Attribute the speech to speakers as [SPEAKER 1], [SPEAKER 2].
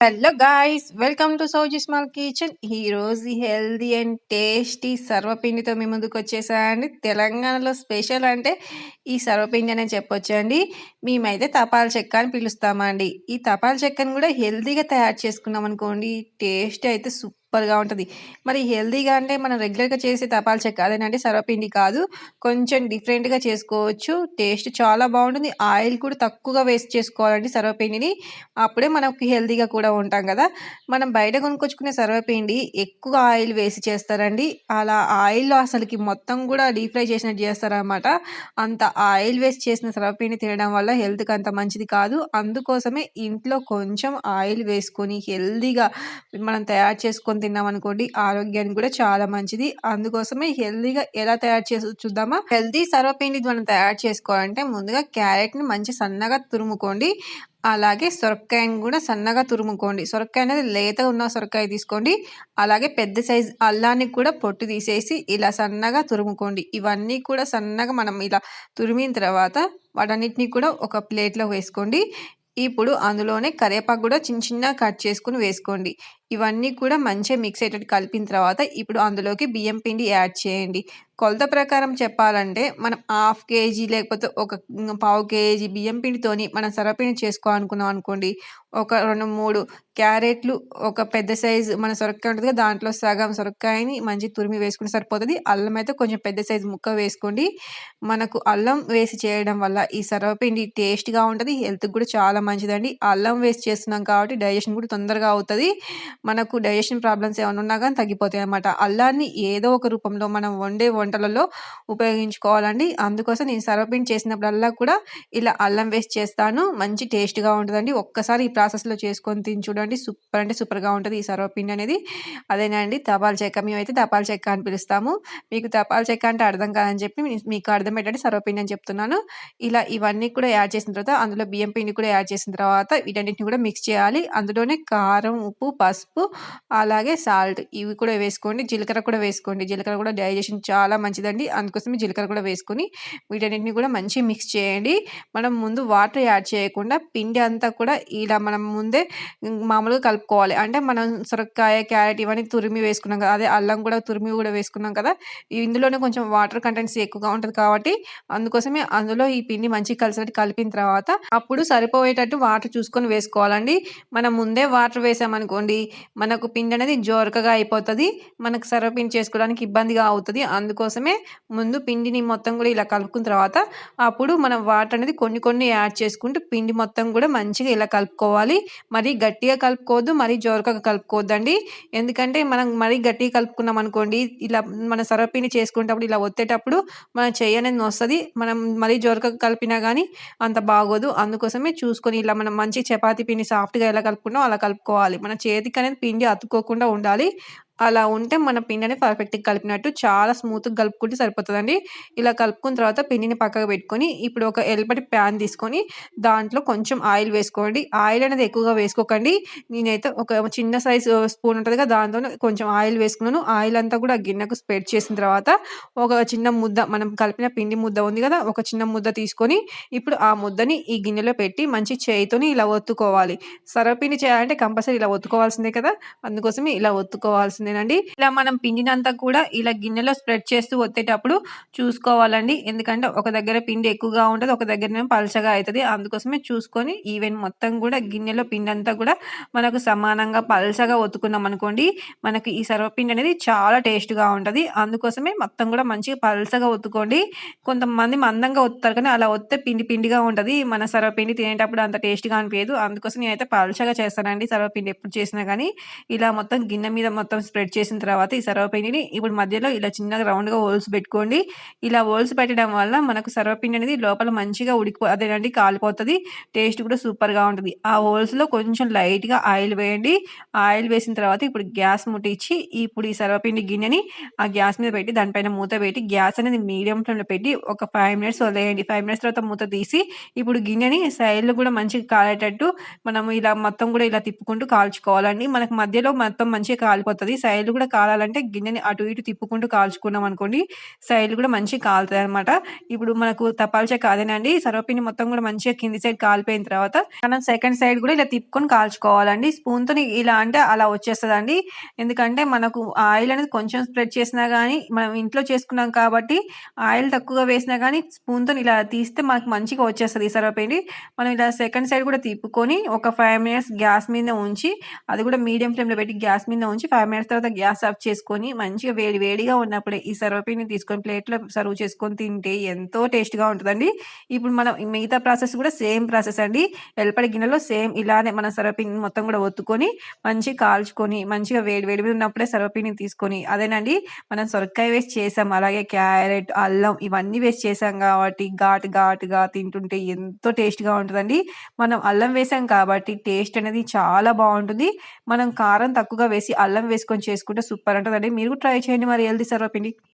[SPEAKER 1] Hello guys welcome to Sowji small kitchen ఈ రోజు healthy and tasty సర్వపిండితో మీ ముందుకు వచ్చేసానండి తెలంగాణలో స్పెషల్ అంటే ఈ సర్వపిండి అనే చెప్పొచ్చు అండి. మేమైతే తపాల చెక్క అని పిలుస్తామండి. ఈ తపాల చెక్కను కూడా హెల్దీగా తయారు చేసుకున్నాం అనుకోండి టేస్ట్ అయితే సూపర్ సూపర్గా ఉంటుంది. మరి హెల్దీగా అంటే మనం రెగ్యులర్గా చేసే తపాల్ చెక్క అదేనంటే సర్వపిండి కాదు కొంచెం డిఫరెంట్గా చేసుకోవచ్చు. టేస్ట్ చాలా బాగుంటుంది. ఆయిల్ కూడా తక్కువగా వేస్ట్ చేసుకోవాలండి సర్వపిండిని. అప్పుడే మనకి హెల్దీగా కూడా ఉంటాం కదా. మనం బయట కొనుక్కొచ్చుకునే సర్వపిండి ఎక్కువ ఆయిల్ వేసి చేస్తారండి. అలా ఆయిల్లో అసలుకి మొత్తం కూడా డీప్ ఫ్రై చేసినట్టు చేస్తారనమాట అంత ఆయిల్ వేస్ట్ చేసిన సర్వపిండి తినడం వల్ల హెల్త్కి అంత మంచిది కాదు. అందుకోసమే ఇంట్లో కొంచెం ఆయిల్ వేసుకొని హెల్దీగా మనం తయారు చేసుకొని తిన్నాం అనుకోండి ఆరోగ్యానికి కూడా చాలా మంచిది. అందుకోసమే హెల్దీగా ఎలా తయారు చేసి చూద్దామా? హెల్దీ సర్వపిండి మనం తయారు చేసుకోవాలంటే ముందుగా క్యారెట్ని మంచి సన్నగా తురుముకోండి. అలాగే సొరకాయని కూడా సన్నగా తురుముకోండి. సొరకాయ అనేది లేతగా ఉన్న సొరకాయ తీసుకోండి. అలాగే పెద్ద సైజ్ అల్లాన్ని కూడా పొట్టు తీసేసి ఇలా సన్నగా తురుముకోండి. ఇవన్నీ కూడా సన్నగా మనం ఇలా తురిమిన తర్వాత వాటన్నిటిని కూడా ఒక ప్లేట్లో వేసుకోండి. ఇప్పుడు అందులోనే కరివేపాకు కూడా చిన్న చిన్న కట్ చేసుకుని వేసుకోండి. ఇవన్నీ కూడా మంచిగా మిక్స్ అయ్యేటట్టు కలిపిన తర్వాత ఇప్పుడు అందులోకి బియ్యం పిండి యాడ్ చేయండి. కొలత ప్రకారం చెప్పాలంటే మనం హాఫ్ కేజీ లేకపోతే ఒక పావు కేజీ బియ్యం పిండితోని మనం సొరపిండి చేసుకోవాలనుకున్నాం అనుకోండి ఒక రెండు మూడు క్యారెట్లు ఒక పెద్ద సైజు మన సొరకాయ ఉంటుంది దాంట్లో సగం సొరకాయని మంచి తురిమి వేసుకుంటే సరిపోతుంది. అల్లం అయితే కొంచెం పెద్ద సైజు ముక్క వేసుకోండి. మనకు అల్లం వేసి చేయడం వల్ల ఈ సర్వపిండి టేస్ట్గా ఉంటుంది హెల్త్కి కూడా చాలా మంచిదండి. అల్లం వేసి చేస్తున్నాం కాబట్టి డైజెషన్ కూడా తొందరగా అవుతుంది. మనకు డైజెషన్ ప్రాబ్లమ్స్ ఏమైనా ఉన్నా కానీ తగ్గిపోతాయి అనమాట అల్లాన్ని ఏదో ఒక రూపంలో మనం వండే వంటలలో ఉపయోగించుకోవాలండి. అందుకోసం నేను సర్వపిండి చేసినప్పుడల్లా కూడా ఇలా అల్లం వేస్ట్ చేస్తాను. మంచి టేస్ట్గా ఉంటుందండి. ఒక్కసారి ఈ ప్రాసెస్లో చేసుకొని తిని చూడండి. సూపర్ అంటే సూపర్గా ఉంటుంది ఈ సర్వపిండి అనేది. అదేనండి తపాల చెక్క మేమైతే తపాల చెక్క అని పిలుస్తాము. మీకు తపాల చెక్క అంటే అర్థం కాదని చెప్పి మీకు అర్థమయ్యేటట్టు సర్వపిండి అని చెప్తున్నాను. ఇలా ఇవన్నీ కూడా యాడ్ చేసిన తర్వాత అందులో బియ్యం పిండి కూడా యాడ్ చేసిన తర్వాత వీటన్నిటిని కూడా మిక్స్ చేయాలి. అందులోనే కారం ఉప్పు పసుపు అలాగే సాల్ట్. ఇవి కూడా వేసుకోండి. జీలకర్ర కూడా వేసుకోండి. జీలకర్ర కూడా డైజెషన్ చాలా మంచిదండి. అందుకోసమే జీలకర్ర కూడా వేసుకొని వీటన్నిటిని కూడా మంచిగా మిక్స్ చేయండి. మనం ముందు వాటర్ యాడ్ చేయకుండా పిండి అంతా కూడా ఇలా మనం ముందే మామూలుగా కలుపుకోవాలి. అంటే మనం సొరకాయ క్యారెట్ ఇవన్నీ తురిమి వేసుకున్నాం కదా అదే అల్లం కూడా తురిమి కూడా వేసుకున్నాం కదా ఇందులోనే కొంచెం వాటర్ కంటెంట్స్ ఎక్కువగా ఉంటుంది కాబట్టి అందుకోసమే అందులో ఈ పిండి మంచి కలిసినట్టు కలిపిన తర్వాత అప్పుడు సరిపోయేటట్టు వాటర్ చూసుకొని వేసుకోవాలండి. మనం ముందే వాటర్ వేసామనుకోండి మనకు పిండి అనేది జోరకగా అయిపోతుంది మనకు సర్వపిండి చేసుకోవడానికి ఇబ్బందిగా అవుతుంది. అందుకోసమే ముందు పిండిని మొత్తం కూడా ఇలా కలుపుకున్న తర్వాత అప్పుడు మనం వాటర్ అనేది కొన్ని కొన్ని యాడ్ చేసుకుంటూ పిండి మొత్తం కూడా మంచిగా ఇలా కలుపుకోవాలి. మరీ గట్టిగా కలుపుకోవద్దు మరీ జోరకగా కలుపుకోవద్దండి. ఎందుకంటే మనం మరీ గట్టిగా కలుపుకున్నాం అనుకోండి ఇలా మన సర్వపిండి చేసుకునేటప్పుడు ఇలా ఒత్తేటప్పుడు మన చెయ్యి అనేది వస్తుంది మనం మరీ జోరకగా కలిపినా కానీ అంత బాగోదు. అందుకోసమే చూసుకొని ఇలా మనం మంచి చపాతీ పిండి సాఫ్ట్గా ఎలా కలుపుకున్నాం అలా కలుపుకోవాలి. మన చేతికి అనేది పిండి అతుక్కోకుండా ఉండాలి. అలా ఉంటే మన పిండిని పర్ఫెక్ట్గా కలిపినట్టు చాలా స్మూత్గా కలుపుకుంటే సరిపోతుందండి. ఇలా కలుపుకున్న తర్వాత పిండిని పక్కకు పెట్టుకొని ఇప్పుడు ఒక ఎల్లపటి ప్యాన్ తీసుకొని దాంట్లో కొంచెం ఆయిల్ వేసుకోండి. ఆయిల్ అనేది ఎక్కువగా వేసుకోకండి. నేనైతే ఒక చిన్న సైజు స్పూన్ ఉంటుంది కదా దాంతో కొంచెం ఆయిల్ వేసుకున్నాను. ఆయిల్ అంతా కూడా గిన్నెకు స్ప్రెడ్ చేసిన తర్వాత ఒక చిన్న ముద్ద మనం కలిపిన పిండి ముద్ద ఉంది కదా ఒక చిన్న ముద్ద తీసుకొని ఇప్పుడు ఆ ముద్దని ఈ గిన్నెలో పెట్టి మంచి చేయితోని ఇలా ఒత్తుకోవాలి. సర్వపిండి చేయాలంటే కంపల్సరీ ఇలా ఒత్తుకోవాల్సిందే కదా అందుకోసమే ఇలా ఒత్తుకోవాల్సిందే. అండి ఇలా మనం పిండినంతా కూడా ఇలా గిన్నెలో స్ప్రెడ్ చేస్తూ వచ్చేటప్పుడు చూసుకోవాలండి. ఎందుకంటే ఒక దగ్గర పిండి ఎక్కువగా ఉంటుంది ఒక దగ్గర పలచగా అవుతుంది అందుకోసమే చూసుకొని ఈవెన్ మొత్తం కూడా గిన్నెలో పిండి అంతా కూడా మనకు సమానంగా పలచగా ఒత్తుకున్నాం అనుకోండి మనకి ఈ సర్వపిండి అనేది చాలా టేస్ట్గా ఉంటుంది. అందుకోసమే మొత్తం కూడా మంచిగా పలసగా ఒత్తుకోండి. కొంతమంది మందంగా ఒత్తుతారు కానీ అలా ఒత్తే పిండి పిండిగా ఉంటుంది. మన సర్వపిండి తినేటప్పుడు అంత టేస్ట్గా అనిపించదు. అందుకోసం నేనైతే పలచగా చేస్తానండి సర్వపిండి ఎప్పుడు చేసినా కానీ. ఇలా మొత్తం గిన్నె మీద మొత్తం స్ప్రెడ్ స్ప్రెడ్ చేసిన తర్వాత ఈ సర్వపిండిని ఇప్పుడు మధ్యలో ఇలా చిన్నగా రౌండ్గా హోల్స్ పెట్టుకోండి. ఇలా హోల్స్ పెట్టడం వల్ల మనకు సర్వపిండి అనేది లోపల మంచిగా ఉడికిపో అదేనండి కాలిపోతుంది. టేస్ట్ కూడా సూపర్గా ఉంటుంది. ఆ హోల్స్లో కొంచెం లైట్గా ఆయిల్ వేయండి. ఆయిల్ వేసిన తర్వాత ఇప్పుడు గ్యాస్ ముట్టించి ఇప్పుడు ఈ సర్వపిండి గిన్నెని ఆ గ్యాస్ మీద పెట్టి దానిపైన మూత పెట్టి గ్యాస్ అనేది మీడియం ఫ్లేమ్లో పెట్టి ఒక ఫైవ్ మినిట్స్ వదిలేయండి. ఫైవ్ మినిట్స్ తర్వాత మూత తీసి ఇప్పుడు గిన్నెని సైడ్లో కూడా మంచిగా కాలేటట్టు మనం ఇలా మొత్తం కూడా ఇలా తిప్పుకుంటూ కాల్చుకోవాలండి. మనకు మధ్యలో మొత్తం మంచిగా కాలిపోతుంది. సైడ్‌లు కూడా కాలాలంటే గిన్నెని అటు ఇటు తిప్పుకుంటూ కాల్చుకున్నాం అనుకోండి సైడ్‌లు కూడా మంచిగా కాలుతాయన్నమాట. ఇప్పుడు మనకు తపాల్చే కాదేనండి అదేనండి సర్వపిండి మొత్తం కూడా మంచిగా కింది సైడ్ కాలిపోయిన తర్వాత మనం సెకండ్ సైడ్ కూడా ఇలా తిప్పుకొని కాల్చుకోవాలండి. స్పూన్‌తోని ఇలా అంటే అలా వచ్చేస్తదండి. ఎందుకంటే మనకు ఆయిల్ అనేది కొంచెం స్ప్రెడ్ చేసినా గానీ మనం ఇంట్లో చేసుకున్నాం కాబట్టి ఆయిల్ తక్కువగా వేసినా గానీ స్పూన్‌తోని ఇలా తీస్తే మనకు మంచిగా వచ్చేస్తుంది ఈ సర్వపిండి. మనం ఇలా సెకండ్ సైడ్ కూడా తిప్పుకొని ఒక ఫైవ్ మినిట్స్ గ్యాస్ మీద ఉంచి అది కూడా మీడియం ఫ్లేమ్‌లో పెట్టి గ్యాస్ మీద ఉంచి ఫైవ్ మినిట్స్ తర్వాత గ్యాస్ ఆఫ్ చేసుకొని మంచిగా వేడి వేడిగా ఉన్నప్పుడే ఈ సర్వపిండిని తీసుకొని ప్లేట్‌లో సర్వ్ చేసుకొని తింటే ఎంతో టేస్ట్‌గా ఉంటుందండి ఇప్పుడు మనం మిగతా ప్రాసెస్ కూడా సేమ్ ప్రాసెస్ అండి. ఎల్పడి గిన్నెలో సేమ్ ఇలానే మన సర్వపిండిని మొత్తం కూడా ఒత్తుకొని మంచిగా కాల్చుకొని మంచిగా వేడి వేడి మీద ఉన్నప్పుడే సర్వపిండిని తీసుకొని అదేనండి మనం సొరకాయ వేసి చేసాం. అలాగే క్యారెట్, అల్లం ఇవన్నీ వేసి చేసాం కాబట్టి ఘాటు ఘాటుగా తింటుంటే ఎంతో టేస్ట్‌గా ఉంటుందండి మనం అల్లం వేసాం కాబట్టి టేస్ట్ అనేది చాలా బాగుంటుంది మనం కారం తక్కువగా వేసి అల్లం వేసుకొని చేసుకుంటే సూపర్ ఉంటదండి. మీరు కూడా ట్రై చేయండి మరి హెల్తీ సర్వపిండి.